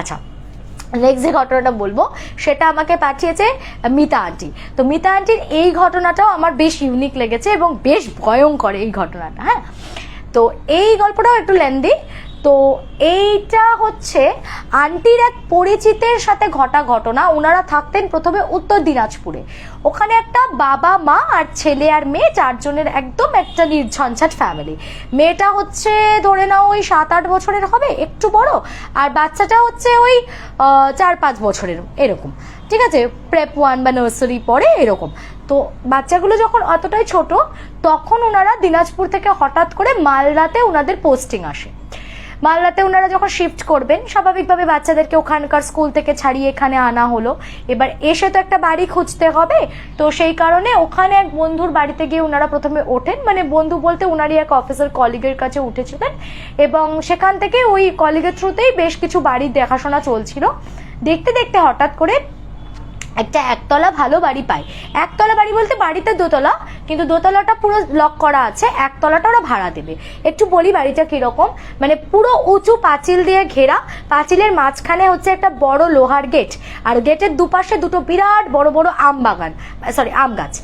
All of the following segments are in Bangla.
আচ্ছা নেক্সট যে ঘটনাটা বলব, সেটা আমাকে পাঠিয়েছে মিতা আন্টি। তো মিতা আন্টির এই ঘটনাটাও আমার বেশ ইউনিক লেগেছে এবং বেশ ভয়ঙ্কর এই ঘটনাটা হ্যাঁ? তো এই গল্পটাও একটু লেন্দি তো এইটা হচ্ছে আন্টির এক পরিচিতের সাথে ঘটা ঘটনা। ওনারা থাকতেন প্রথমে উত্তর দিনাজপুরে। ওখানে একটা বাবা, মা আর ছেলে আর মেয়ে, চারজনের একদম একটা নির্ঝঞ্ঝাট ফ্যামিলি মেয়েটা হচ্ছে ধরে নাও ওই সাত আট বছরের হবে, একটু বড়, আর বাচ্চাটা হচ্ছে ওই চার পাঁচ বছরের, এরকম। ঠিক আছে? প্রেপ ওয়ান বা নার্সারি পড়ে এরকম। তো বাচ্চাগুলো যখন অতটাই ছোট, তখন ওনারা দিনাজপুর থেকে হঠাৎ করে মালদাতে ওনাদের পোস্টিং আসে। মালদাতে ওনারা যখন শিফট করবেন, স্বাভাবিকভাবে বাচ্চাদেরকে ওখানকার স্কুল থেকে ছাড়িয়ে এখানে আনা হলো। এবার এসে তো একটা বাড়ি খুঁজতে হবে, তো সেই কারণে ওখানে এক বন্ধুর বাড়িতে গিয়ে ওনারা প্রথমে ওঠেন। মানে বন্ধু বলতে ওনারই এক অফিসার কলিগের কাছে উঠেছিলেন এবং সেখান থেকে ওই কলিগের থ্রুতেই বেশ কিছু বাড়ির দেখাশোনা চলছিল। দেখতে দেখতে হঠাৎ করে একটা একতলা ভালো বাড়ি পায়। একতলা বাড়ি বলতে বাড়িতে দোতলা, কিন্তু দোতলাটা পুরো লক করা আছে, একতলাটা ওরা ভাড়া দেবে। একটু বলি বাড়িটা কীরকম মানে পুরো উঁচু পাঁচিল দিয়ে ঘেরা, পাঁচিলের মাঝখানে হচ্ছে একটা বড় লোহার গেট, আর গেটের দুপাশে দুটো বিরাট বড় বড় আম বাগান সরি আম গাছ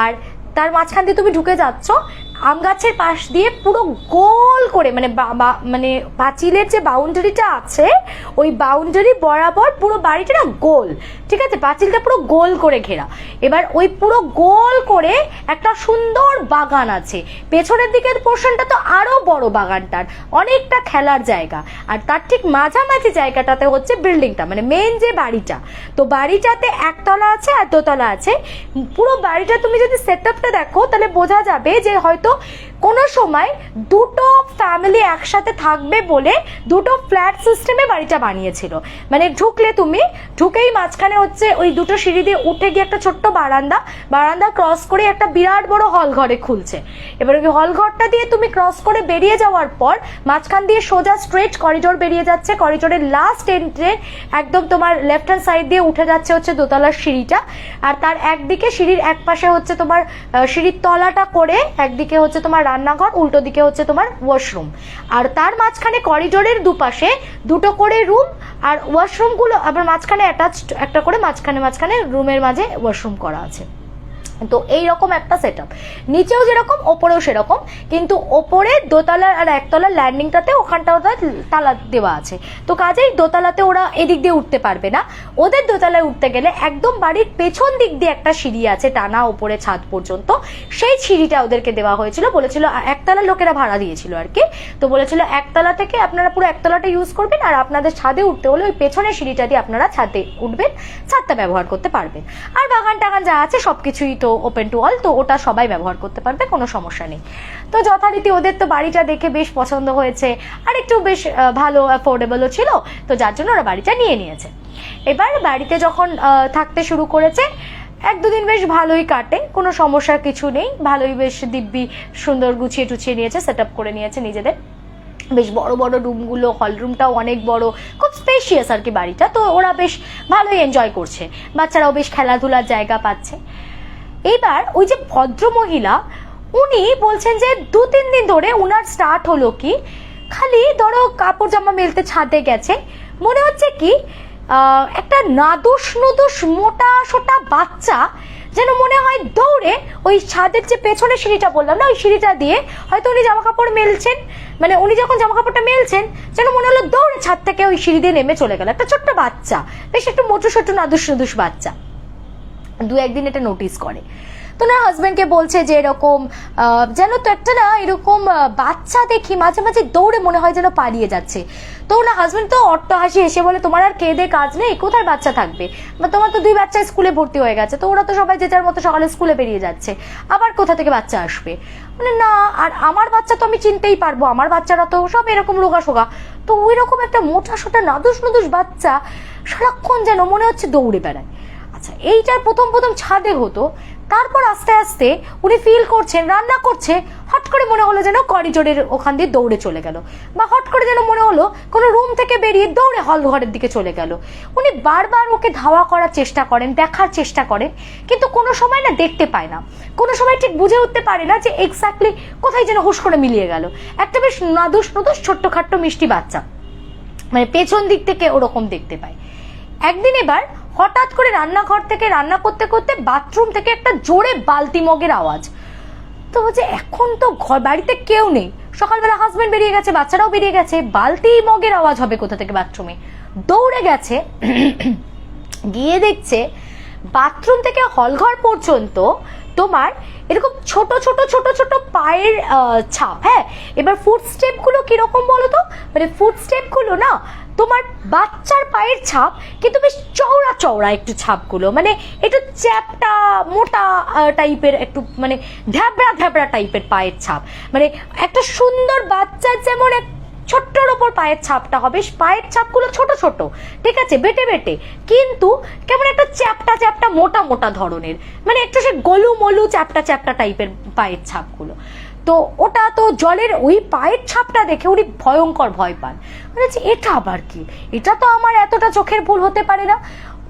আর তার মাঝখান দিয়ে তুমি ঢুকে যাচ্ছ আম গাছের পাশ দিয়ে পুরো গোল করে মানে মানে পাঁচিলের যে বাউন্ডারিটা আছে, ওই বাউন্ডারি বরাবর পুরো বাড়িটা না গোল, ঠিক আছে? পাঁচিলটা পুরো গোল করে ঘেরা। এবার ওই পুরো গোল করে একটা সুন্দর বাগান আছে। পেছনের দিকের পোর্শনটা তো আরও বড় বাগানটার অনেকটা খেলার জায়গা। আর তার ঠিক মাঝামাঝি জায়গাটাতে হচ্ছে বিল্ডিংটা মানে মেন যে বাড়িটা। তো বাড়িটাতে একতলা আছে আর দোতলা আছে। পুরো বাড়িটা তুমি যদি সেট আপটা দেখো, তাহলে বোঝা যাবে যে হয়তো alto, কোনো সময় দুটো ফ্যামিলি একসাথে থাকবে বলে দুটো ফ্ল্যাট সিস্টেমে বাড়িটা বানিয়েছিল। মানে ঢুকলে তুমি, ঢুকেই মাঝখানে হচ্ছে ওই দুটো সিঁড়ি দিয়ে উঠে গিয়ে একটা ছোট্ট বারান্দা বারান্দা ক্রস করে একটা বিরাট বড় হল ঘরে খুলছে। এবার ওই হল ঘরটা দিয়ে তুমি ক্রস করে বেরিয়ে যাওয়ার পর মাঝখান দিয়ে সোজা স্ট্রেট করিডোর বেরিয়ে যাচ্ছে। করিডোরের লাস্ট এন্ট্রে একদম তোমার লেফট হ্যান্ড সাইড দিয়ে উঠে যাচ্ছে হচ্ছে দোতলার সিঁড়িটা। আর তার একদিকে সিঁড়ির এক পাশে হচ্ছে তোমার সিঁড়ির তলাটা করে একদিকে হচ্ছে তোমার রান্নাঘর, উল্টো দিকে হচ্ছে তোমার ওয়াশরুম আর তার মাঝখানে করিডোরের দুপাশে দুটো করে রুম আর ওয়াশরুমগুলো আবার মাঝখানে অ্যাটাচড একটা করে মাঝখানে মাঝখানে রুমের মাঝে ওয়াশরুম করা আছে। তো এই রকম একটা সেট আপ নিচেও যেরকম, ওপরেও সেরকম। কিন্তু ওপরে দোতলা আর একতলার ল্যান্ডিংটাতে ওখানটা ওদের তালা দেওয়া আছে। তো কাজেই দোতলাতে ওরা এদিক দিয়ে উঠতে পারবে না। ওদের দোতলায় উঠতে গেলে একদম বাড়ির পেছন দিক দিয়ে একটা সিঁড়ি আছে টানা ওপরে ছাদ পর্যন্ত। সেই সিঁড়িটা ওদেরকে দেওয়া হয়েছিল। বলেছিল একতলার লোকেরা ভাড়া দিয়েছিল আর কি। তো বলেছিল, একতলা থেকে আপনারা পুরো একতলাটা ইউজ করবেন আর আপনাদের ছাদে উঠতে হলে ওই পেছনের সিঁড়িটা দিয়ে আপনারা ছাদে উঠবেন। ছাদটা ব্যবহার করতে পারবেন। আর বাগান টাগান যা আছে সবকিছুই তো ওপেন টু অল তো ওটা সবাই ব্যবহার করতে পারবে, কোনো সমস্যা নেই। তো যথারীতি ওদের তো বাড়িটা দেখে বেশ পছন্দ হয়েছে, আর একটু বেশ ভালো অ্যাফোর্ডেবলও ছিল, তো যার জন্য ওরা বাড়িটা নিয়ে নিয়েছে। এবার বাড়িতে যখন থাকতে শুরু করেছে, এক দুদিন বেশ ভালোই কাটে, কোনো সমস্যার কিছু নেই, ভালোই বেশ দিব্যি সুন্দর গুছিয়ে টুছিয়ে নিয়েছে সেট করে নিয়েছে নিজেদের। বেশ বড় বড় রুমগুলো হল রুমটাও অনেক বড়, খুব স্পেশিয়াস আর কি বাড়িটা, তো ওরা বেশ ভালোই এনজয় করছে। বাচ্চারাও বেশ খেলাধুলার জায়গা পাচ্ছে। এইবার ওই যে ভদ্র মহিলা উনি বলছেন যে দু তিন দিন ধরে উনার স্টার্ট হলো কি, খালি ধরো কাপড় জামা মেলতে ছাদে গেছে। মনে হচ্ছে কি একটা নাদুস নুদুস মোটা সোটা বাচ্চা যেন মনে হয় দৌড়ে ওই ছাদের যে পেছনে সিঁড়িটা বললাম না, ওই সিঁড়িটা দিয়ে হয়তো উনি জামা কাপড় মেলছেন। মানে উনি যখন জামা কাপড়টা মেলছেন, যেন মনে হলো দৌড়ে ছাদ থেকে ওই সিঁড়ি দিয়ে নেমে চলে গেল। একটা ছোট্ট বাচ্চা, বেশ একটু মোটু সোটু, নাদুস নুদুস বাচ্চা। দু একদিন এটা নোটিস করে। তো না হাজব্যান্ডকে বলছে যে এরকম যেন তো একটা না এরকম বাচ্চা দেখি মাঝে মাঝে দৌড়ে মনে হয় যেন পালিয়ে যাচ্ছে। তো না হাজব্যান্ড তো অট্ট হাসি হেসে বলে, তোমার আর খেয়ে দে কাজ নেই? কোথায় বাচ্চা থাকবে? বা তোমার তো দুই বাচ্চা স্কুলে ভর্তি হয়ে গেছে, তো ওরা তো সবাই যে যার মতো সকালে স্কুলে বেরিয়ে যাচ্ছে। আবার কোথা থেকে বাচ্চা আসবে? মানে না, আর আমার বাচ্চা তো আমি চিনতেই পারব, আমার বাচ্চারা তো সব এরকম রোগা সোগা। তো ওই রকম একটা মোটা সোটা নাদুস নুদুস বাচ্চা সারাক্ষণ যেন মনে হচ্ছে দৌড়ে বেড়ায়। আচ্ছা এইটার প্রথম প্রথম ছাদে হতো, তারপর আস্তে আস্তে উনি ফিল করছেন, রান্না করছে, হট করে মনে হলো যেন করিডোরের ওখান দিয়ে দৌড়ে চলে গেল বা হট করে যেন মনে হলো কোনো রুম থেকে বেরিয়ে দৌড়ে হল ঘরের দিকে চলে গেল। উনি বারবার ওকে ধাওয়া করার চেষ্টা করেন, দেখার চেষ্টা করেন, কিন্তু কোনো সময় না দেখতে পায় না। কোনো সময় ঠিক বুঝে উঠতে পারে না যে এক্স্যাক্টলি কোথায় যেন হুশ করে মিলিয়ে গেল। একটা বেশ নাদুস নদুস ছোট্ট খাট্ট মিষ্টি বাচ্চা। মানে পেছন দিক থেকে ওরকম দেখতে পায়। একদিন এবার হঠাৎ করে রান্নাঘর থেকে রান্না করতে করতে বাথরুম থেকে একটা জোরে বালতি মগের আওয়াজ। তো বলছে, এখন তো ঘর, বাড়িতে কেউ নেই। সকালবেলা হাজবেন্ড বেরিয়ে গেছে, বাচ্চারাও বেরিয়ে গেছে। বালতি মগের আওয়াজ হবে কোথা থেকে বাথরুমে দৌড়ে গেছে, গিয়ে দেখছে বাথরুম থেকে হলঘর পর্যন্ত তোমার এরকম ছোট ছোট ছোট ছোট পায়ের ছাপ হ্যাঁ? এবার ফুট স্টেপগুলো কীরকম বলো তো মানে ফুট স্টেপগুলো না তোমার বাচ্চার পায়ের ছাপ কিন্তু বেশ চওড়া চওড়া একটু ছাপগুলো মানে একটু চ্যাপটা, মোটা টাইপের একটু মানে ধ্যাবড়া ধ্যাবড়া টাইপের পায়ের ছাপ। মানে একটা সুন্দর বাচ্চার যেমন এক ছোট্টর ওপর পায়ের ছাপটা হবে পায়ের ছাপগুলো ছোট ছোট, ঠিক আছে? বেটে বেটে। কিন্তু কেমন একটা চ্যাপটা চ্যাপটা মোটা মোটা ধরনের মানে একটু সে গলু মলু চ্যাপটা চ্যাপটা টাইপের পায়ের ছাপগুলো। তো ওটা তো জলের ওই পায়ের ছাপটা দেখে উনি ভয়ঙ্কর ভয় পান। বলেছি এটা আবার কি? এটা তো আমার এতটা চোখের ভুল হতে পারে না।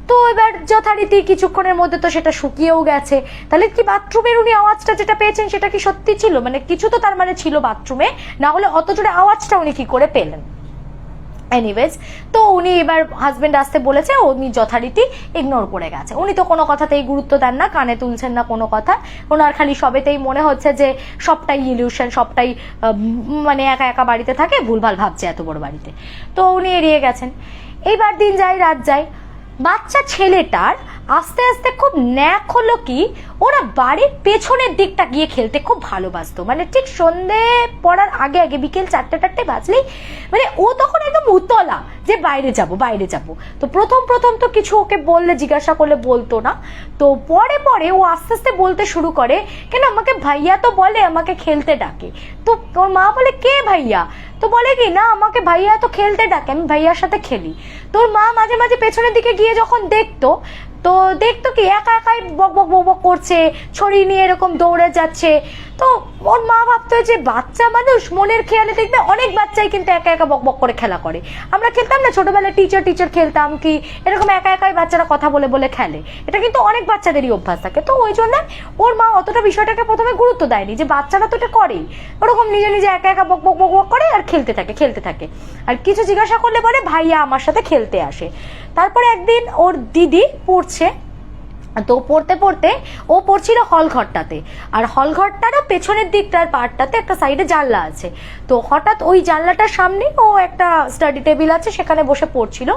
তো এবার যথারীতি কিছুক্ষণের মধ্যে তো সেটা শুকিয়েও গেছে। তাহলে কি বাথরুমের উনি আওয়াজটা যেটা পেয়েছেন সেটা কি সত্যি ছিল? মানে কিছু তো তার মানে ছিল বাথরুমে, না হলে অত জোরে আওয়াজটা উনি কি করে পেলেন? এনিওয়েজ তো উনি এবার হাজব্যান্ড আসতে বলেছে, উনি যথারীতি ইগনোর করে গেছে। উনি তো কোনো কথাতেই গুরুত্ব দেন না, কানে তুলছেন না কোনো কথা। ওনার খালি সবেতেই মনে হচ্ছে যে সবটাই ইলিউশন সবটাই মানে একা একা বাড়িতে থাকে, ভুলভাল ভাবছে এত বড় বাড়িতে। তো উনি এড়িয়ে গেছেন। এইবার দিন যায়, রাত যায়। বাচ্চা ছেলেটার আস্তে আস্তে খুব ন্যাক হলো কি, ওরা বাড়ির পেছনের দিকটা গিয়ে খেলতে খুব ভালোবাসতো। মানে ঠিক সন্ধে পড়ার আগে আগে বিকেল চারটে চারটে বাজলেই মানে ও তখন একদম উতলা যে বাইরে যাব বাইরে যাব। তো প্রথম প্রথম তো কিছু ওকে বললে, জিজ্ঞাসা করলে বলতো না। তো পরে পরে ও আস্তে আস্তে বলতে শুরু করে, কেন আমাকে ভাইয়া তো বলে আমাকে খেলতে ডাকে? তো ওর মা বলে, কে ভাইয়া? তো বলে কি, না, আমাকে ভাইয়া তো খেলতে ডাকে, আমি ভাইয়ার সাথে খেলি। তোর মা মাঝে মাঝে পেছনের দিকে গিয়ে যখন দেখতো, তো দেখতো কি, একা একাই বক বক বক বক করছে, ছড়ি নিয়ে এরকম দৌড়ে যাচ্ছে। তো ওর মা ভাবতো যে বাচ্চা মানুষ মনের খেয়ালে দেখবে অনেক বাচ্চাই কিন্তু একা একা বক বক করে খেলা করে। আমরা খেলতাম না, ছোটবেলায় টিচার টিচার খেলতাম কি এরকম একা একাই বাচ্চারা কথা বলে বলে খেলে। এটা কিন্তু অনেক বাচ্চাদেরই অভ্যাস থাকে। তো ওই জন্য ওর মা অতটা বিষয়টাকে প্রথমে গুরুত্ব দেয়নি যে বাচ্চারা তো এটা করেই। ওরকম নিজে নিজে একা একা বক বক বক বক করে আর খেলতে থাকে খেলতে থাকে। আর কিছু জিজ্ঞাসা করলে বলে, ভাইয়া আমার সাথে খেলতে আসে। তারপরে একদিন ওর দিদি পড়ছে তো পড়তে পড়তে ও পড়ছিল হল ঘরটাতে আর হল ঘরটারও পেছনের দিকটার পার্টটাতে একটা সাইডে জানলা আছে। তো হঠাৎ ওই জানলাটার সামনে ও একটা স্টাডি টেবিল আছে, সেখানে বসে পড়ছিল।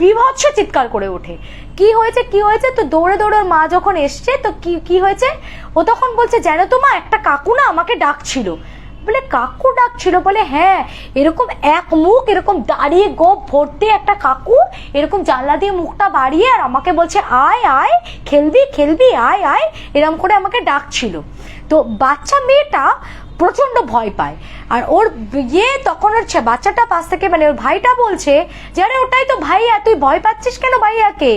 বিভৎস চিৎকার করে ওঠে। কি হয়েছে কি হয়েছে? তো দৌড়ে দৌড়ে মা যখন এসছে, তো কি কি হয়েছে? ও তখন বলছে যেন তো মা, একটা কাকু না আমাকে ডাকছিল। বলে কাকু ডাকছিল বলে হ্যাঁ এরকম এক মুখ, এরকম দাঁড়িয়ে গোপ ভর্তি একটা কাকু, এরকম জানলা দিয়ে মুখটা বাড়িয়ে আর আমাকে বলছে, আয় আয়, খেলবি খেলবি, আয় আয় এরকম করে আমাকে ডাকছিল। তো বাচ্চা মেয়েটা প্রচণ্ড ভয় পায়। আর ওর ইয়ে তখন ওর বাচ্চাটা পাশ থেকে মানে ওর ভাইটা বলছে, যে আরে ওটাই তো ভাইয়া, তুই ভয় পাচ্ছিস কেন ভাইয়াকে?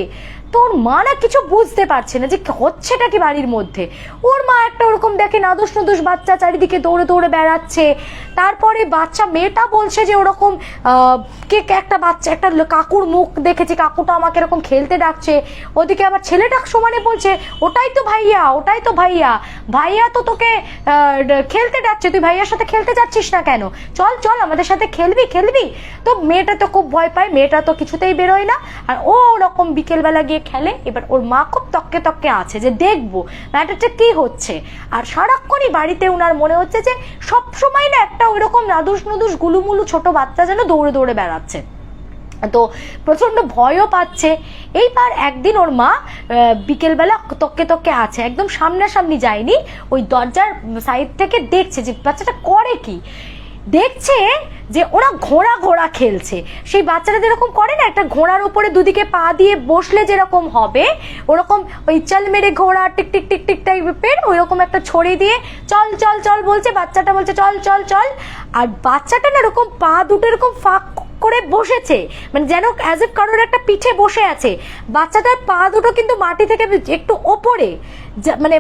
তোর মা না কিছু বুঝতে পারছে না যে হচ্ছেটা কি বাড়ির মধ্যে। ওর মা একটা ওরকম দেখে নাদুস নুদুস বাচ্চা চারিদিকে দৌড়ে দৌড়ে বেড়াচ্ছে। তারপরে বাচ্চা মেয়েটা বলছে যে ওরকম কে একটা বাচ্চা, একটা কাকুর মুখ দেখেছে, কাকুটা আমাকে এরকম খেলতে ডাকছে। ওদিকে আবার ছেলেটা সমানে বলছে, ওটাই তো ভাইয়া, ওটাই তো ভাইয়া। ভাইয়া তো তোকে খেলতে ডাকছে। তুই ভাইয়ার সাথে খেলতে যাচ্ছিস না কেন? চল চল, আমাদের সাথে খেলবি খেলবি। তো মেয়েটা তো খুব ভয় পায়, মেয়েটা তো কিছুতেই বেরোয় না। আর ও ওরকম বিকেলবেলা গিয়ে খেলে, এবার ওর মা খুব তককে তককে আছে যে দেখব, ম্যাটারটা কি হচ্ছে? আর সারাক্ষণই বাড়িতে ওনার মনে হচ্ছে যে সব সময় না একটা ওইরকম নাদুস নুদুস গুলুমুলু ছোট বাচ্চা যেন দৌড়ে দৌড়ে বেড়াচ্ছে। তো প্রচণ্ড ভয়ও পাচ্ছে। এইবার একদিন ওর মা বিকেলবেলা তককে তককে আছে, একদম সামনাসামনি যায়নি, ওই দরজার সাইড থেকে দেখছে যে বাচ্চাটা করে কি? দেখছে যে ওরা ঘোড়া ঘোড়া খেলছে। সেই বাচ্চারা যেরকম করে না, একটা ঘোড়ার উপরে দুদিকে পা দিয়ে বসলে যেরকম হবে, ওরকম ওই চল মেরে ঘোড়া, টিক টিক টিক টিক টাইপের ওইরকম একটা ছড়ি দিয়ে চল চল চল বলছে, বাচ্চাটা বলছে, চল চল চল। আর বাচ্চাটা না এরকম পা দুটো এরকম ফাঁক করে বসেছে। মানে যেন অ্যাজ এফ কারোর একটা পিঠে বসে আছে। বাচ্চাটার পা দুটো কিন্তু মাটি থেকে একটু ওপরে। মানে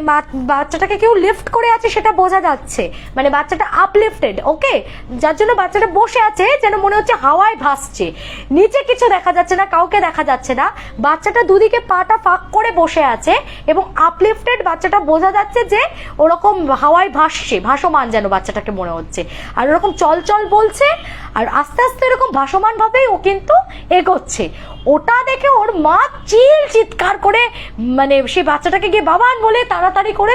বাচ্চাটাকে কেউ লিফট করে আছে সেটা বোঝা যাচ্ছে। মানে বাচ্চাটা আপলিফটেড ওকে যার জন্য বাচ্চাটা বসে আছে, যেন মনে হচ্ছে হাওয়ায় ভাসছে। নিচে কিছু দেখা যাচ্ছে না, কাউকে দেখা যাচ্ছে না। বাচ্চাটা দুদিকে পাটা ফাঁক করে বসে আছে এবং আপলিফটেড বাচ্চাটা বোঝা যাচ্ছে যে ওরকম হাওয়ায় ভাসছে, ভাসমান যেন বাচ্চাটাকে মনে হচ্ছে। আর ওরকম চল চল বলছে, আর আস্তে আস্তে এরকম ভাসমান ভাসমানভাবেই ও কিন্তু এগোচ্ছে। ওটা দেখে ওর মা চিল চিৎকার করে মানে সেই বাচ্চাটাকে গিয়ে বাবান বলে তাড়াতাড়ি করে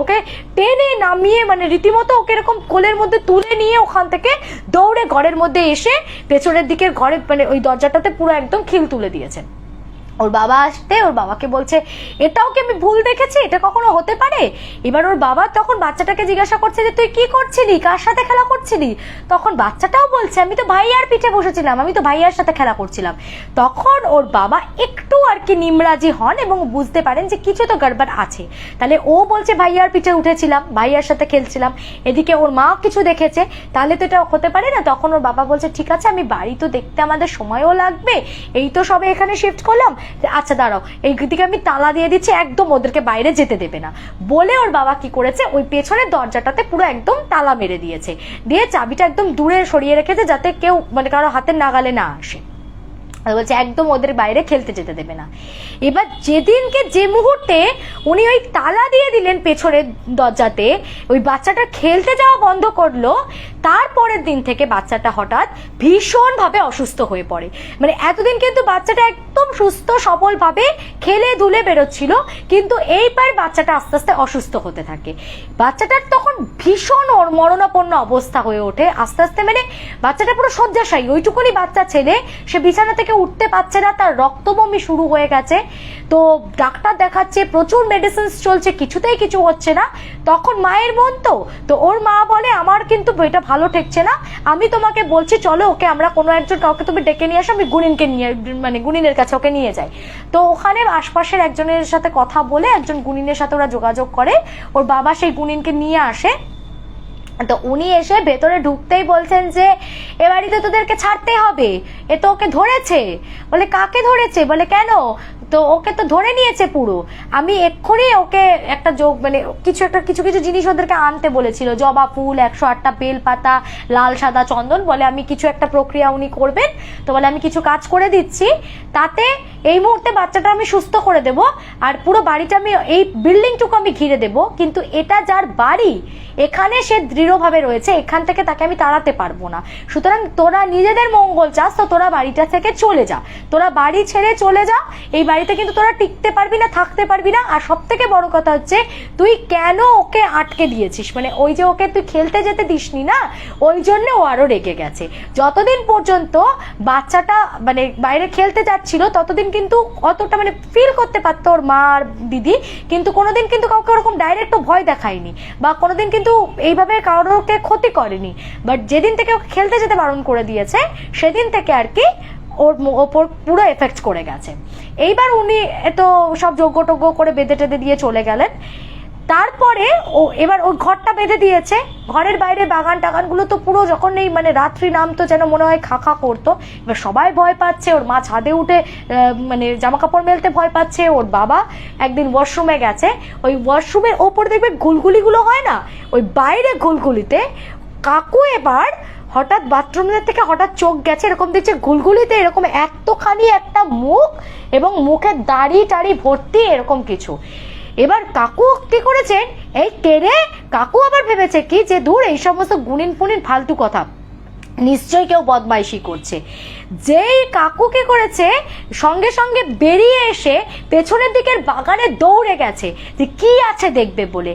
ওকে টেনে নামিয়ে মানে রীতিমতো ওকে এরকম কোলের মধ্যে তুলে নিয়ে ওখান থেকে দৌড়ে ঘরের মধ্যে এসে পেছনের দিকের ঘরে মানে ওই দরজাটাতে পুরো একদম খিল তুলে দিয়েছেন ওর বাবা আসতে, ওর বাবাকে বলছে, এটাও কি আমি ভুল দেখেছি? এটা কখনো হতে পারে? এবার ওর বাবা তখন বাচ্চাটাকে জিজ্ঞাসা করছে যে, তুই কি করছিলি? কার সাথে খেলা করছিলি? তখন বাচ্চাটাও বলছে, আমি তো ভাইয়ার পিঠে বসেছিলাম, আমি তো ভাইয়ার সাথে খেলা করছিলাম। তখন ওর বাবা একটু আর কি নিমরাজি হন এবং বুঝতে পারেন যে কিছু তো গড়বড় আছে। তাহলে ও বলছে, ভাইয়ার পিঠে উঠেছিলাম, ভাইয়ার সাথে খেলছিলাম। এদিকে ওর মা কিছু দেখেছে, তাহলে তো এটা হতে পারে না? তখন ওর বাবা বলছে, ঠিক আছে, আমি বাড়ি তো দেখতে আমাদের সময়ও লাগবে। এই তো সবে এখানে শিফট করলাম। আচ্ছা দাঁড়াও এই দিকে আমি তালা দিয়ে দিচ্ছি, একদম ওদেরকে বাইরে যেতে দেবে না। বলে ওর বাবা কি করেছে, ওই পেছনের দরজাটাতে পুরো একদম তালা মেরে দিয়েছে। দিয়ে চাবিটা একদম দূরে সরিয়ে রেখেছে, যাতে কেউ মানে কারও হাতের নাগালে না আসে। বলছে, একদম ওদের বাইরে খেলতে যেতে দেবে না। এবার যেদিনকে যে মুহূর্তে উনি ওই তালা দিয়ে দিলেন পেছনের দরজাতে, ওই বাচ্চাটা খেলতে যাওয়া বন্ধ করল তারপরের দিন থেকে বাচ্চাটা হঠাৎ ভীষণভাবে অসুস্থ হয়ে পড়ে। মানে এতদিন কিন্তু বাচ্চাটা একদম সুস্থ, সবলভাবে খেলে ধুলে বেরোচ্ছিল, কিন্তু এইবার বাচ্চাটা আস্তে আস্তে অসুস্থ হতে থাকে। বাচ্চাটার তখন ভীষণ মরণাপন্ন অবস্থা হয়ে ওঠে। আস্তে আস্তে মানে বাচ্চাটা পুরো শয্যাশায়ী। ওইটুকুনি বাচ্চা ছেলে, সে বিছানা থেকে উঠতে পারছে না, তার রক্তবমি শুরু হয়ে গেছে। তো ডাক্তার দেখাচ্ছে, প্রচুর মেডিসিনস চলছে, কিছুতেই কিছু হচ্ছে না। তখন মায়ের মন তো তো ওর মা বলে, আমার কিন্তু এটা ভালো ঠেকছে না। আমি তোমাকে বলছি, চলো ওকে আমরা কোনো একজন কাউকে তুমি ডেকে নিয়ে আসো, আমি গুনিনকে নিয়ে মানে গুনিনের কাছে ওকে নিয়ে যাই। তো ওখানে আশপাশের একজনের সাথে কথা বলে একজন গুনিনের সাথে ওরা যোগাযোগ করে। ওর বাবা সেই গুনিনকে নিয়ে আসে। তো উনি এসে ভেতরে ঢুকতেই বলছেন যে, এ বাড়িতে তোদেরকে ছাড়তে হবে। এ তো ওকে ধরেছে। বলে, কাকে ধরেছে? বলে, কেন? তো ওকে তো ধরে নিয়েছে পুরো। আমি এক্ষুনি ওকে একটা যোগ মানে কিছু একটা, কিছু কিছু জিনিস ওদেরকে আনতে বলেছিল। জবা ফুল, একশো আটটা বেল পাতা লাল সাদা চন্দন বলে আমি কিছু একটা প্রক্রিয়া উনি করবেন, তো বলে আমি কিছু কাজ করে দিচ্ছি। তাতে এই মুহূর্তে বাচ্চাটা আমি সুস্থ করে দেব আর পুরো বাড়িটা আমি, এই বিল্ডিংটুকু আমি ঘিরে দেব। কিন্তু এটা যার বাড়ি, এখানে সে দৃঢ়ভাবে রয়েছে, এখান থেকে তাকে আমি তাড়াতে পারব না। সুতরাং তোরা নিজেদের মঙ্গল চাস, তো তোরা বাড়িটা থেকে চলে যা। তোরা বাড়ি ছেড়ে চলে যা, এই বাড়িতে কিন্তু তোরা টিকতে পারবি না, থাকতে পারবি না। আর সব থেকে বড় কথা হচ্ছে, তুই কেন ওকে আটকে দিয়েছিস? মানে ওই যে ওকে তুই খেলতে যেতে দিসনি না, ওই জন্য ও আরও রেগে গেছে। যতদিন পর্যন্ত বাচ্চাটা মানে বাইরে খেলতে যাচ্ছিল, ততদিন কিন্তু অতটা মানে ফিল করতে পারতো ওর মা আর দিদি। কিন্তু কোনোদিন কিন্তু কাউকে ওরকম ডাইরেক্ট ভয় দেখায়নি, বা কোনোদিন কিন্তু এইভাবে কারোরকে ক্ষতি করেনি। বাট যেদিন থেকে ওকে খেলতে যেতে বারণ করে দিয়েছে, সেদিন থেকে আর কি ওর ওপর পুরো এফেক্ট করে গেছে। এইবার উনি তো সব যোগ্য টোগ্য করে বেঁধে টেঁধে দিয়ে চলে গেলেন। তারপরে ও, এবার ওই ঘরটা বেঁধে দিয়েছে। ঘরের বাইরে বাগান টাগানগুলো তো পুরো যখন এই মানে রাত্রি নামতো যেন মনে হয় খাখা করতো। এবার সবাই ভয় পাচ্ছে, ওর মা ছাদে উঠে মানে জামা কাপড় মেলতে ভয় পাচ্ছে, ওর বাবা একদিন ওয়াশরুমে গেছে। ওই ওয়াশরুমের ওপর দেখবে গুলগুলিগুলো হয় না? ওই বাইরে গুলগুলিতে কাকু এবার হঠাৎ বাথরুমের থেকে হঠাৎ চোখ গেছে, এরকম দেখছে গুলগুলিতে এরকম এতখানি একটা মুখ এবং মুখের দাড়ি টাড়ি ভর্তি এরকম কিছু। এবার কাকু কি করেছেন? এই কেড়ে কাকু আবার ভেবেছে কি যে, দূর, এই সমস্ত গুনিন ফুনিন ফালতু কথা। নিশ্চয়ই কেউ বদমাইশি করছে। যেই কাকু কি করেছে, সঙ্গে সঙ্গে বেরিয়ে এসে পেছনের দিকের বাগানে দৌড়ে গেছে। যে, কি আছে দেখবে বলে?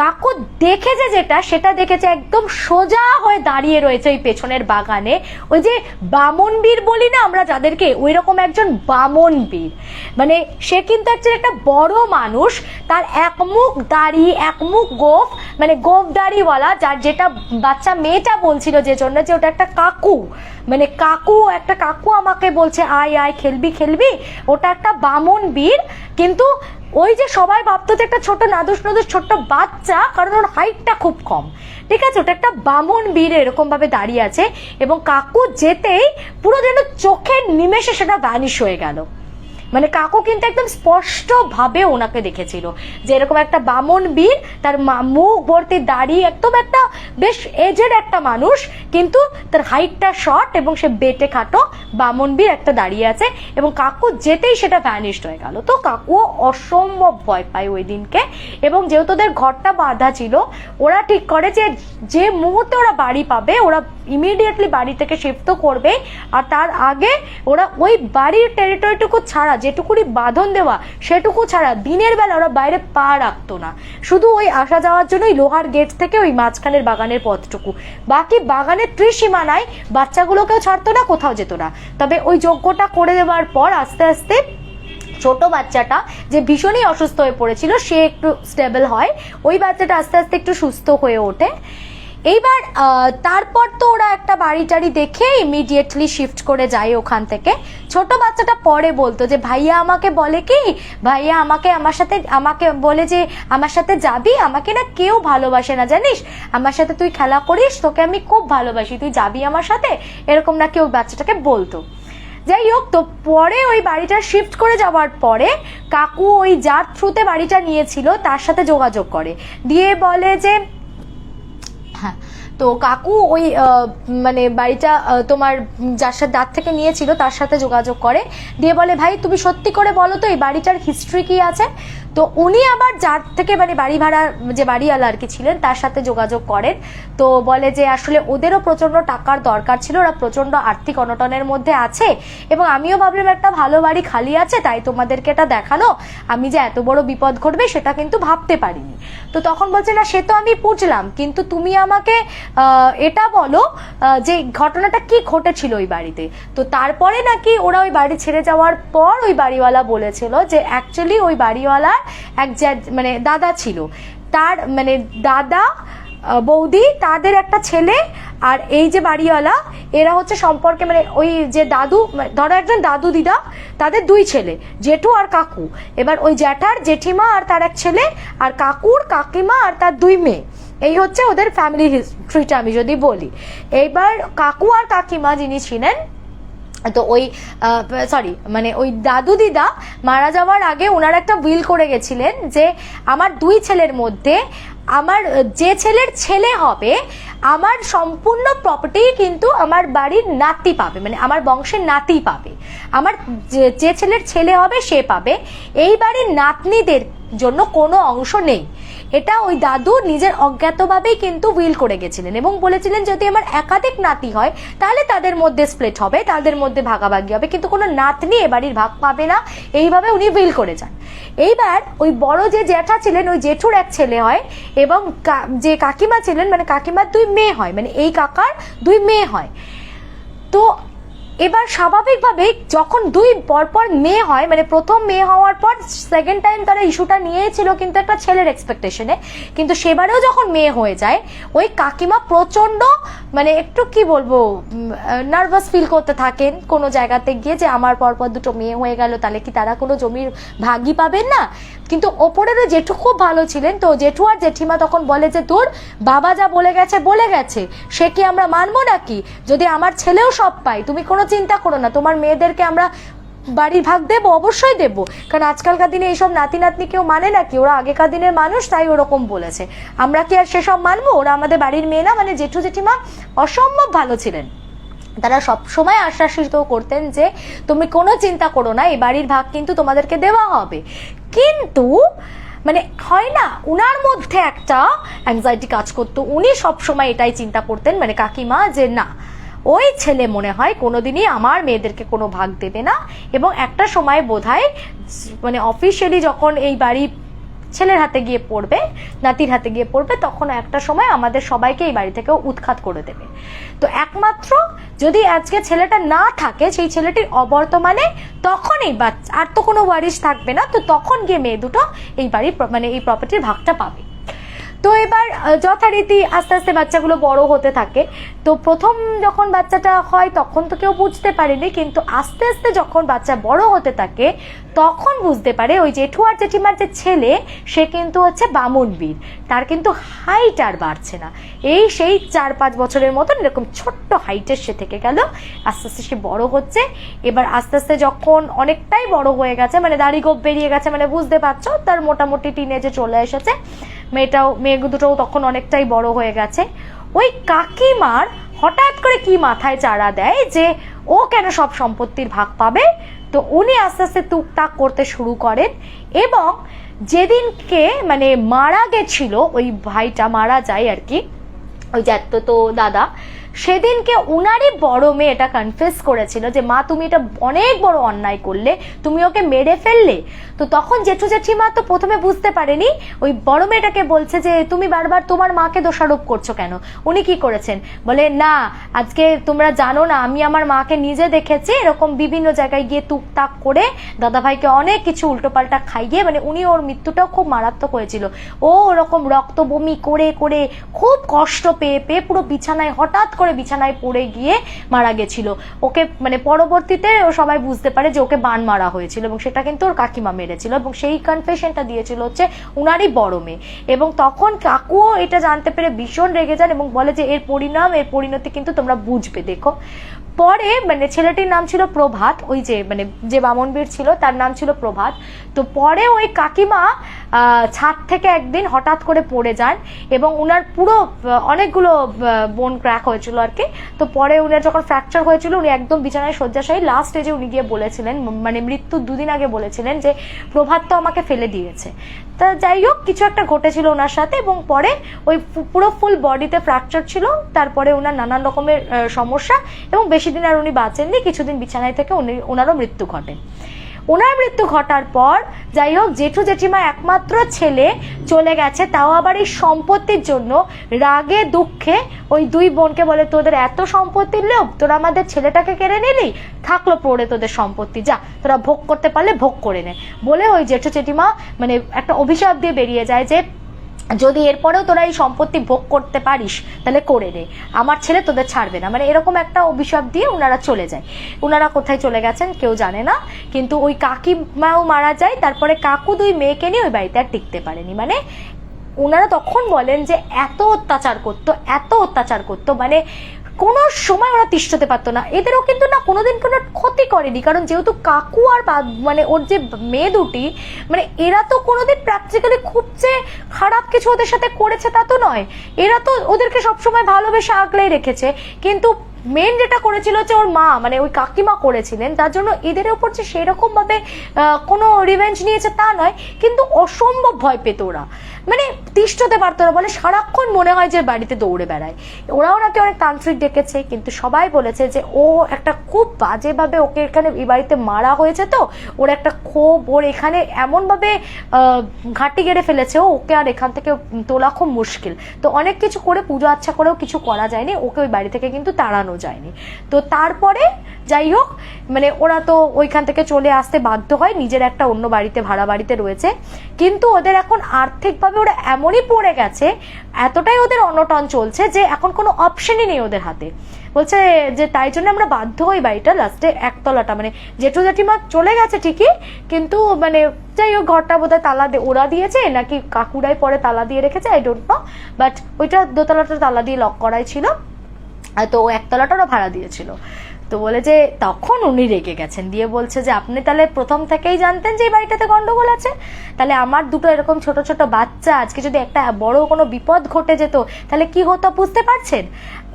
কাকু দেখেছে যেটা, সেটা দেখেছে একদম সোজা হয়ে দাঁড়িয়ে রয়েছে ওই পেছনের বাগানে। ওই যে বামন বীর বলি না আমরা যাদেরকে? ওই রকম একজন বামন বীর। মানে সে কিন্তু একজন একটা বড় মানুষ, তার এক মুখ দাড়ি, এক মুখ গোফ মানে গোফ দাড়িওয়ালা, যার যেটা বাচ্চা মেয়েটা বলছিল যে জন্য যে ওটা একটা কাকু। মানে কাকু, একটা কাকু আমাকে বলছে, আয় আয়, খেলবি খেলবি। ওটা একটা বামন বীর, কিন্তু ওই যে সবাই ভাবতো যে একটা ছোট নাদুস নাদুস ছোট্ট বাচ্চা, কারণ ওর হাইটটা খুব কম। ঠিক আছে? ওটা একটা বামন বীর এরকমভাবে দাঁড়িয়ে আছে এবং কাকু যেতেই পুরো যেন চোখের নিমেষে সেটা ভ্যানিশ হয়ে গেল। মানে কাকু কিন্তু একদম স্পষ্টভাবে ওনাকে দেখেছিল যে এরকম একটা বামন বীর, তার মুখ ভর্তি দাড়ি, একদম একটা বেশ এজেড একটা মানুষ, কিন্তু তার হাইটটা শর্ট এবং সে বেটে খাটো বামন বীর একটা দাঁড়িয়ে আছে এবং কাকু যেতেই সেটা ভ্যানিশড হয়ে গেল। তো কাকুও অসম্ভব ভয় পায় ওই দিনকে এবং যেহেতু ওদের ঘরটা বাঁধা ছিল, ওরা ঠিক করে যে যে মুহূর্তে ওরা বাড়ি পাবে, ওরা ইমিডিয়েটলি বাড়ি থেকে শিফট করবে, আর তার আগে ওরা ওই বাড়ির টেরিটরিটুকু ছাড়া যেটুকুনি বাঁধন দেওয়া, সেটুকু ছাড়া দিনের বেলা ওরা বাইরে পা রাখতো না। শুধু ওই আসা যাওয়ার জন্যই লোহার গেট থেকে ওই মাঝখানের বাগানের পথটুকু। বাকি বাগানের ত্রিসীমানায় বাচ্চাগুলোকেও ছাড়তো না, কোথাও যেত না। তবে ওই যজ্ঞটা করে দেওয়ার পর আস্তে আস্তে ছোট বাচ্চাটা যে ভীষণই অসুস্থ হয়ে পড়েছিল, সে একটু স্টেবল হয়। ওই বাচ্চাটা আস্তে আস্তে একটু সুস্থ হয়ে ওঠে। এইবার তারপর তো ওরা একটা বাড়ি টাড়ি দেখে ইমিডিয়েটলি শিফট করে যায় ওখান থেকে। ছোট বাচ্চাটা পরে বলতো যে, ভাইয়া আমাকে বলে কি? ভাইয়া আমাকে আমার সাথে, আমাকে বলে যে, আমার সাথে যাবি? আমাকে না কেউ ভালোবাসে না, জানিস? আমার সাথে তুই খেলা করিস? তোকে আমি খুব ভালোবাসি। তুই যাবি আমার সাথে? এরকম না কেউ বাচ্চাটাকে বলতো। যাই হোক, তো পরে ওই বাড়িটা শিফট করে যাওয়ার পরে কাকু ওই যার থ্রুতে বাড়িটা নিয়েছিল, তার সাথে যোগাযোগ করে। দিয়ে বলে যে তো কাকু ওই মানে বাড়িটা তোমার যার সাথে দাঁত থেকে নিয়েছিল তার সাথে যোগাযোগ করে। দিয়ে বলে, ভাই, তুমি সত্যি করে বলো তো, এই বাড়িটার হিস্ট্রি কি আছে? তো উনি আবার যার থেকে মানে বাড়ি ভাড়া, যে বাড়িওয়ালা আর কি ছিলেন, তার সাথে যোগাযোগ করেন। তো বলে যে আসলে ওদেরও প্রচণ্ড টাকার দরকার ছিল, ওরা প্রচণ্ড আর্থিক অনটনের মধ্যে আছে এবং আমিও ভাবলাম একটা ভালো বাড়ি খালি আছে, তাই তোমাদেরকে এটা দেখানো আমি যে এত বড় বিপদ ঘটবে সেটা কিন্তু ভাবতে পারিনি। তো তখন বলছে, না, সে তো আমি বুঝলাম, কিন্তু তুমি আমাকে এটা বলো যে ঘটনাটা কি ঘটেছিল ওই বাড়িতে? তো তারপরে নাকি ওরা ওই বাড়ি ছেড়ে যাওয়ার পর ওই বাড়িওয়ালা বলেছিল যে অ্যাকচুয়ালি ওই বাড়িওয়ালার এক মানে দাদা ছিল। তার মানে দাদা বৌদি, তাদের একটা ছেলে আর এই যে বাড়িওয়ালা, এরা হচ্ছে সম্পর্কে মানে ওই যে দাদু ধরো একজন দাদু দিদা, তাদের দুই ছেলে, জেঠু আর কাকু। এবার ওই জ্যাঠার জেঠিমা আর তার এক ছেলে আর কাকুর কাকিমা আর তার দুই মেয়ে। এই হচ্ছে ওদের ফ্যামিলি হিস্ট্রিটা আমি যদি বলি। এইবার কাকু আর কাকিমা যিনি ছিলেন তো ওই সরি মানে ওই দাদু দিদা মারা যাওয়ার আগে ওনারা একটা উইল করে গেছিলেন যে আমার দুই ছেলের মধ্যে আমার, যে ছেলের ছেলে হবে, আমার সম্পূর্ণ প্রপার্টি কিন্তু আমার বাড়ির নাতি পাবে মানে আমার বংশের নাতি পাবে। আমার যে- ছেলের ছেলে হবে সে পাবে। এই বাড়ির নাতনিদের জন্য কোনো অংশ নেই। এটা ওই দাদু নিজের অজ্ঞাতভাবেই কিন্তু উইল করে গেছিলেন এবং বলেছিলেন, যদি আমার একাধিক নাতি হয়, তাহলে তাদের মধ্যে স্প্লিট হবে, তাদের মধ্যে ভাগাভাগি হবে। কিন্তু কোনো নাতনি এ বাড়ির ভাগ পাবে না, এইভাবে উনি উইল করে যান। এইবার ওই বড় যে জ্যাঠা ছিলেন, ওই জেঠুর এক ছেলে হয় এবং যে কাকিমা ছিলেন মানে কাকিমার দুই মেয়ে হয় মানে এই কাকার দুই মেয়ে হয়। তো এবার স্বাভাবিকভাবে যখন দুই পরপর মেয়ে হয় মানে প্রথম মেয়ে হওয়ার পর সেকেন্ড টাইম তারা ইস্যুটা নিয়েছিল কিন্তু একটা ছেলের এক্সপেকটেশনে কিন্তু সেবারেও যখন মেয়ে হয়ে যায়, ওই কাকিমা প্রচণ্ড মানে একটু কি বলব নার্ভাস ফিল করতে থাকেন কোনো জায়গাতে গিয়ে যে আমার পরপর দুটো মেয়ে হয়ে গেল, তাহলে কি তারা কোনো জমির ভাগই পাবেন না? কিন্তু ওপরেরও জেঠু খুব ভালো ছিলেন তো, জেঠু আর জেঠিমা তখন বলে যে তোর বাবা যা বলে গেছে বলে গেছে। সে কি আমরা মানবো নাকি? যদি আমার ছেলেও সব পাই তুমি কোনো চিন্তা করো না। তোমার মেয়েদেরকে আমরা বাড়ির ভাগ দেবো, অবশ্যই দেবো। কারণ আজকালকার দিনে এইসব নাতি নাতনি কেউ মানে নাকি? ওরা আগেকার দিনের মানুষ, তাই ওরকম বলেছে। আমরা কি আর সেসব মানবো? ওরা আমাদের বাড়ির মেয়ে না? মানে জেঠু, জেঠিমা অসম্ভব ভালো ছিলেন। তারা সব সময় আশ্বাসিত করতেন যে, তুমি কোনো চিন্তা করো না, এই বাড়ির ভাগ কিন্তু তোমাদেরকে দেওয়া হবে। কিন্তু মানে হয় না, উনার মধ্যে একটা অ্যাংজাইটি কাজ করতো। উনি সবসময় এটাই চিন্তা করতেন মানে কাকিমা, যে না, ওই ছেলে মনে হয় কোনোদিনই আমার মেয়েদেরকে কোনো ভাগ দেবে না। এবং একটা সময় বোধহয় মানে অফিসিয়ালি যখন এই বাড়ি ছেলের হাতে গিয়ে পড়বে, নাতির হাতে গিয়ে পড়বে, তখন একটা সময় আমাদের সবাইকে এই বাড়ি থেকে উৎখাত করে দেবে। তো একমাত্র যদি আজকে ছেলেটা না থাকে, সেই ছেলেটির অবর্তমানে তখন এই বাচ্চা, আর তো কোনো ওয়ারিশ থাকবে না, তো তখন গিয়ে মেয়ে দুটো এই বাড়ির মানে এই প্রপার্টির ভাগটা পাবে। তো এবার যথারীতি আস্তে আস্তে বাচ্চাগুলো বড় হতে থাকে। তো প্রথম যখন বাচ্চাটা হয়, তখন তো কেউ বুঝতে পারেনি, কিন্তু আস্তে আস্তে যখন বাচ্চা বড় হতে থাকে, তখন বুঝতে পারে ওই জেঠু আর জেঠিমার যে ছেলে, সে কিন্তু হচ্ছে বামনবীর। তার কিন্তু হাইট আর বাড়ছে না। এই সেই চার পাঁচ বছরের মতন এরকম ছোট্ট হাইটের সে থেকে গেল। আস্তে আস্তে সে বড় হচ্ছে। এবার আস্তে আস্তে যখন অনেকটাই বড় হয়ে গেছে মানে দাড়ি গোপ বেরিয়ে গেছে মানে বুঝতে পারছ, তার মোটামুটি টিনেজে চলে এসেছে। মেয়েটাও, মেয়ে দুটোও তখন অনেকটাই বড় হয়ে গেছে। ওই কাকিমার হঠাৎ করে কি মাথায় চাড়া দেয় যে, ও কেন সব সম্পত্তির ভাগ পাবে? তো উনি আস্তে আস্তে টুকটাক করতে শুরু করেন এবং যেদিনকে মানে মারা গেছিল, ওই ভাইটা মারা যায় আর কি, ওই জ্যাঠতো তো দাদা, সেদিনকে উনারই বড় মেয়ে এটা কনফেস করেছিল যে, মা, তুমি এটা অনেক বড় অন্যায় করলে, তুমি ওকে মেরে ফেললে। তো তখন জেঠু জেঠিমা তো প্রথমে বুঝতে পারেনি, ওই বড় মেয়েটাকে বলছে যে, তুমি বারবার তোমার মাকে দোষারোপ করছ কেন? উনি কি করেছেন? বলে, না, আজকে তোমরা জানো না, আমি আমার মাকে নিজে দেখেছি, এরকম বিভিন্ন জায়গায় গিয়ে টুকটাক করে দাদাভাইকে অনেক কিছু উল্টোপাল্টা খাইয়ে মানে উনি ওর মৃত্যুটাও খুব মারাত্মক হয়েছিল। ও ওরকম রক্ত বমি করে করে খুব কষ্ট পেয়ে পেয়ে পুরো বিছানায়, হঠাৎ করে বিছানায় পড়ে গিয়ে মারা গেছিল। ওকে মানে পরবর্তীতে ও সবাই বুঝতে পারে যে ওকে বান মারা হয়েছিল এবং সেটা কিন্তু ওর কাকিমা মেরেছিল এবং সেই কনফেশনটা দিয়েছিল হচ্ছে উনারই বড় মেয়ে। এবং তখন কাকুও এটা জানতে পেরে ভীষণ রেগে যান এবং বলে যে, এর পরিণাম, এর পরিণতি কিন্তু তোমরা বুঝবে, দেখো। পরে মানে ছেলেটির নাম ছিল প্রভাত, ওই যে মানে যে বামনবীর ছিল তার নাম ছিল প্রভাত। তো পরে ওই কাকিমা ছাদ থেকে একদিন হঠাৎ করে পড়ে যান এবং উনার পুরো অনেকগুলো বোন ক্র্যাক হয়েছিল আর কি। তো পরে উনার যখন ফ্র্যাকচার হয়েছিল, উনি একদম বিছানায় শয্যাশায়ী লাস্ট স্টেজে উনি গিয়ে বলেছিলেন মানে মৃত্যুর দুদিন আগে বলেছিলেন যে, প্রভাত তো আমাকে ফেলে দিয়েছে। তা যাই হোক, কিছু একটা ঘটেছিল ওনার সাথে এবং পরে ওই পুরো ফুল বডিতে ফ্র্যাকচার ছিল। তারপরে ওনার নানান রকমের সমস্যা এবং বেশি দিন আর উনি বাঁচেননি, কিছুদিন বিছানায় থেকে উনি, ওনারও মৃত্যু ঘটে। ওনার মৃত্যু ঘটার পর, যাই হোক, জেঠু জেঠিমা একমাত্র ছেলে চলে গেছে, তাও আবার এই সম্পত্তির জন্য রাগে, দুঃখে ওই দুই বোনকে বলে, তোদের এত সম্পত্তির লোভ, তোরা আমাদের ছেলেটাকে কেড়ে নিলি? থাকল পড়ে তোদের সম্পত্তি, যা, তোরা ভোগ করতে পারলে ভোগ করে নে। বলে ওই জেঠু জেঠিমা মানে একটা অভিশাপ দিয়ে বেরিয়ে যায় যে যদি এরপরেও তোরা এই সম্পত্তি ভোগ করতে পারিস, তাহলে করে নে। আমার ছেলে তোদের ছাড়বে না। মানে এরকম একটা অভিশাপ দিয়ে ওনারা চলে যায়। ওনারা কোথায় চলে গেছেন কেউ জানে না। কিন্তু ওই কাকিমাও মারা যায়, তারপরে কাকু দুই মেয়েকে নিয়ে ওই বাড়িতে আর টিকতে পারেনি। মানে ওনারা তখন বলেন যে, এত অত্যাচার করতো, এত অত্যাচার করতো। মানে কোনো সময় ওরা তিষ্ঠতে পারতো না। এদেরও কিন্তু না কোনোদিন কোনো ক্ষতি করেনি, কারণ যেহেতু কাকু আর মানে ওর যে মেয়ে দুটি মানে এরা তো কোনোদিন প্র্যাকটিক্যালি খুব যে খারাপ কিছু ওদের সাথে করেছে তা তো নয়। এরা তো ওদেরকে সবসময় ভালোবেসে আগলেই রেখেছে। কিন্তু মেন যেটা করেছিল হচ্ছে ওর মা মানে ওই কাকিমা করেছিলেন, তার জন্য এদের উপর যে সেরকম ভাবে কোনো রিভেঞ্জ নিয়েছে তা নয়, কিন্তু অসম্ভব ভয় পেত ওরা। মানে তিষ্ঠতে পারতো না, বলে সারাক্ষণ মনে হয় যে বাড়িতে দৌড়ে বেড়ায়। ওরাও নাকি অনেক তান্ত্রিক ডেকেছে, কিন্তু সবাই বলেছে যে ও একটা খুব বাজেভাবে ওকে এখানে এই বাড়িতে মারা হয়েছে তো, ওর একটা ক্ষোভ, ওর এখানে এমনভাবে ঘাঁটি গেড়ে ফেলেছে ওকে আর এখান থেকে তোলা খুব মুশকিল। তো অনেক কিছু করে, পুজো আচ্ছা করেও কিছু করা যায়নি, ওকে ওই বাড়ি থেকে কিন্তু তাড়ানো যায়নি। তো তারপরে যাই হোক মানে ওরা তো ওইখান থেকে চলে আসতে বাধ্য হয়, নিজের একটা অন্য বাড়িতে, ভাড়া বাড়িতে রয়েছে। কিন্তু ওদের এখন আর্থিকভাবে ওরা এমনই পড়ে গেছে, এতটাই ওদের অনটন চলছে যে এখন কোনো অপশনই নেই ওদের হাতে। বলছে যে তাই জন্য আমরা বাধ্য হই বাড়িটা লাস্টে একতলাটা মানে জেঠু জেঠিমা চলে গেছে ঠিকই, কিন্তু মানে যাই হোক, ঘরটা বোধহয় তালা ওরা দিয়েছে নাকি কাকুরাই পরে তালা দিয়ে রেখেছে আই ডোন্ট নো বাট ওইটা দোতলাটা তালা দিয়ে লক করাই ছিল। তো ও একতলাটারও ভাড়া দিয়েছিল। তো বলে যে, তখন উনি রেগে গেছেন। দিয়ে বলছে যে, আপনি তাহলে প্রথম থেকেই জানতেন যে এই বাড়িটাতে গন্ডগোল আছে? তাহলে আমার দুটো এরকম ছোট ছোট বাচ্চা, আজকে যদি একটা বড় কোনো বিপদ ঘটে যেত, তাহলে কি হতো বুঝতে পারছেন?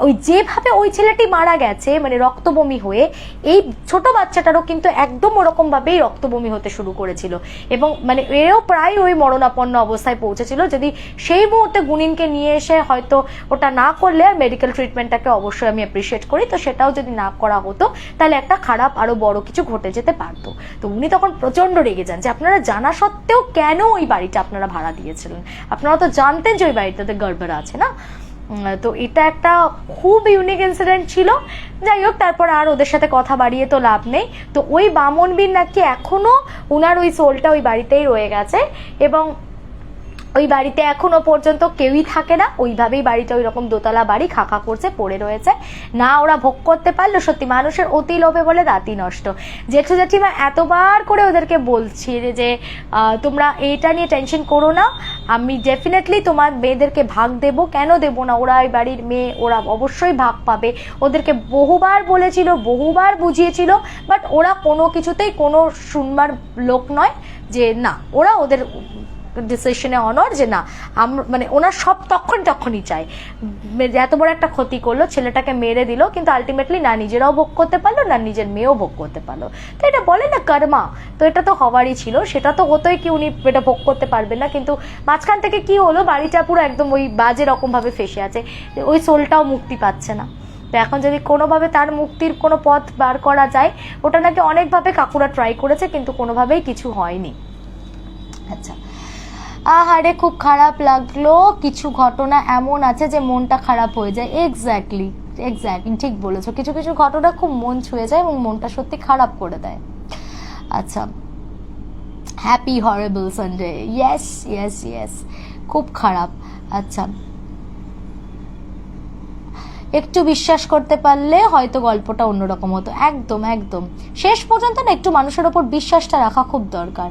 ওই যেভাবে ওই ছেলেটি মারা গেছে মানে রক্তবমি হয়ে, এই ছোট বাচ্চাটারও কিন্তু একদম ওরকম ভাবেই রক্তবমি হতে শুরু করেছিল। এবং মানে এও প্রায় ওই মরণাপন্ন অবস্থায় পৌঁছেছিল। যদি সেই মুহূর্তে গুনিনকে নিয়ে এসে হয়তো ওটা না করলে মেডিকেল ট্রিটমেন্টটাকে অবশ্যই আমি অ্যাপ্রিসিয়েট করি। তো সেটাও যদি না করা হতো, তাহলে একটা খারাপ আরও বড় কিছু ঘটে যেতে পারতো। তো উনি তখন প্রচণ্ড রেগে যান যে, আপনারা জানা সত্ত্বেও কেন ওই বাড়িটা আপনারা ভাড়া দিয়েছিলেন? আপনারা তো জানতেন যে ওই বাড়িটাতে গড়বড় আছে, না? তো এটা একটা খুব ইউনিক ইনসিডেন্ট ছিল। যাই হোক, তারপর আর ওদের সাথে কথা বাড়িয়ে তো লাভ নেই। তো ওই বামনবীর নাকি এখনও ওনার ওই সোলটা ওই বাড়িতেই রয়ে গেছে এবং ওই বাড়িতে এখনও পর্যন্ত কেউই থাকে না। ওইভাবেই বাড়িটা ওই রকম দোতলা বাড়ি খাখা করছে, পড়ে রয়েছে। না ওরা ভোগ করতে পারল, সত্যি মানুষের অতি লোভে বলে রাতি নষ্ট। জেঠু জেঠিমা এতবার করে ওদেরকে বলছি যে তোমরা এইটা নিয়ে টেনশন করো না। আমি ডেফিনেটলি তোমার মেয়েদেরকে ভাগ দেব। কেন দেব না? ওরা এই বাড়ির মেয়ে, ওরা অবশ্যই ভাগ পাবে। ওদেরকে বহুবার বলেছিল, বহুবার বুঝিয়েছিল বাট ওরা কোনো কিছুতেই কোনো শুনবার লোক নয় যে, না, ওরা ওদের ডিসিশনে অনর যে না মানে ওনার সব তখন তখনই উম, এত বড় একটা ক্ষতি করল ছেলেটাকে মেরে দিল কিন্তু আলটিমেটলি না নিজেরাও ভোগ করতে পারল না নিজের মেয়েও ভোগ করতে পারল। তো এটা বলে না কর্মা তো এটা তো হওয়ারই ছিল সেটা তো হতোই কি উনি এটা ভোগ করতে পারবেন না কিন্তু মাঝখান থেকে কি হলো বাড়িটা পুরো একদম ওই বাজে রকম ভাবে ফেসে আছে ওই সোলটাও মুক্তি পাচ্ছে না। তো এখন যদি কোনোভাবে তার মুক্তির কোনো পথ বার করা যায় ওটা নাকি অনেকভাবে কাকুরা ট্রাই করেছে কিন্তু কোনোভাবেই কিছু হয়নি। আচ্ছা। আহারে, খুব খারাপ লাগল। কিছু ঘটনা এমন আছে যে মনটা খারাপ হয়ে যায়। এক্স্যাক্টলি এক্স্যাক্টলি ঠিক বলেছ। কিছু কিছু ঘটনা খুব মন ছুঁয়ে যায় এবং মনটা সত্যি খারাপ করে দেয়। আচ্ছা happy horrible Sunday yes yes yes খুব খারাপ। আচ্ছা একটু বিশ্বাস করতে পারলে হয়তো গল্পটা অন্যরকম হতো। একদম একদম। শেষ পর্যন্ত না একটু মানুষের ওপর বিশ্বাসটা রাখা খুব দরকার।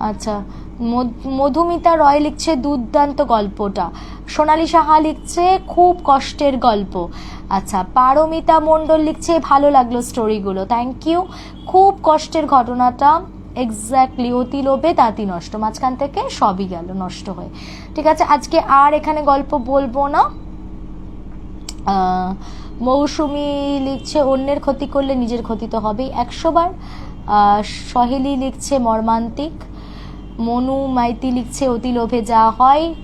আচ্ছা মধু- মধুমিতা রয় লিখছে দুর্দান্ত গল্পটা। সোনালী সাহা লিখছে খুব কষ্টের গল্প। আচ্ছা পারমিতা মণ্ডল লিখছে ভালো লাগল স্টোরিগুলো থ্যাংক ইউ খুব কষ্টের ঘটনাটা এক্স্যাক্টলি অতি লোভে তাঁতি নষ্ট। মাঝখান থেকে সবই গেল, নষ্ট হয়ে। ঠিক আছে, আজকে আর এখানে গল্প বলব না। মৌসুমি লিখছে, অন্যের ক্ষতি করলে নিজের ক্ষতি তো হবেই একশোবার সহেলি লিখছে মর্মান্তিক। মনু মাইতি লিখছে, অতি লোভে যা হয়।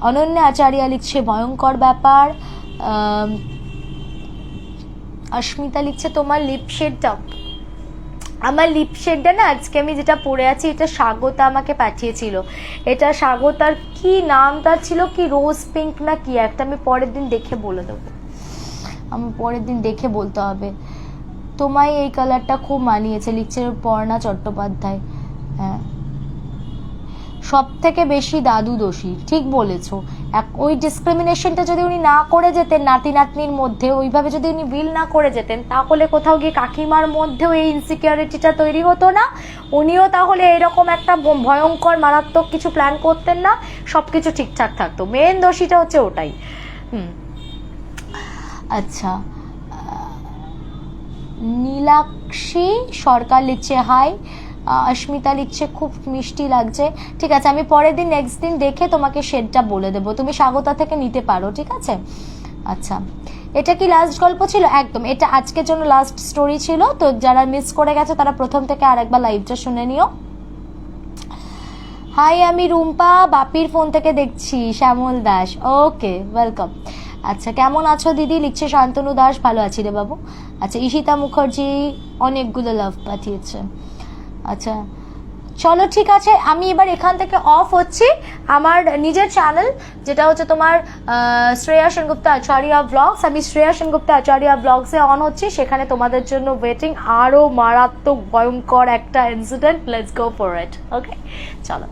অনন্যা আচার্যা লিখছে, ভয়ঙ্কর ব্যাপার। অস্মিতা লিখছে, তোমার লিপ শেডটা আমার লিপশেডটা না, আজকে আমি যেটা পরে আছি, এটা স্বাগতা আমাকে পাঠিয়েছিল। এটা স্বাগতার কি নাম, তার ছিল কি রোজ পিঙ্ক না কি, একটা আমি পরের দিন দেখে বলে দেবো। আমি পরের দিন দেখে বলতে হবে। তোমায় এই কালারটা খুব মানিয়েছে, লিখছে পর্ণা চট্টোপাধ্যায়। হ্যাঁ। সব থেকে বেশি দাদু দোষী, ঠিক বলেছ। ওই ডিসক্রিমিনেশনটা যদি উনি না করে যেতেন নাতি নাতনির মধ্যে, ওইভাবে যদি উনি বিল না করে যেতেন, তাহলে কোথাও গিয়ে কাকিমার মধ্যেও এই ইনসিকিউরিটিটা তৈরি হতো না। উনিও তাহলে এরকম একটা ভয়ঙ্কর, মারাত্মক কিছু প্ল্যান করতেন না সব কিছু ঠিকঠাক থাকতো। মেন দোষীটা হচ্ছে ওটাই। হুম। আচ্ছা। নীলাক্ষী সরকার লিখছে, হাই অস্মিতা লিখছে, খুব মিষ্টি লাগছে। ঠিক আছে, আমি পরের দিন নেক্সট দিন দেখে তোমাকে শেডটা বলে দেবো। তুমি স্বাগতা থেকে নিতে পারো, ঠিক আছে? আচ্ছা এটা কি লাস্ট গল্প ছিল? একদম, এটা আজকের জন্য লাস্ট স্টোরি ছিল। তো যারা মিস করে গেছে, তারা প্রথম থেকে আরেকবার লাইভটা শুনে নিও। হাই আমি রুম্পা, বাপির ফোন থেকে দেখছি, শ্যামল দাস। ওকে ওয়েলকাম আচ্ছা কেমন আছো দিদি? লিখছে শান্তনু দাস, ভালো আছি রে বাবু। আচ্ছা ঈশিতা মুখার্জি, অনেকগুলো লাভ পাঠিয়েছে। আচ্ছা। চলো, ঠিক আছে, আমি এবার এখান থেকে অফ হচ্ছি। আমার নিজের চ্যানেল যেটা হচ্ছে তোমার শ্রেয়া সেনগুপ্ত আচার্যা ব্লগস আমি শ্রেয়া সেনগুপ্ত আচার্যা ব্লগসে অন হচ্ছি। সেখানে তোমাদের জন্য ওয়েটিং আরও মারাত্মক, ভয়ঙ্কর একটা incident let's go for it okay চলো।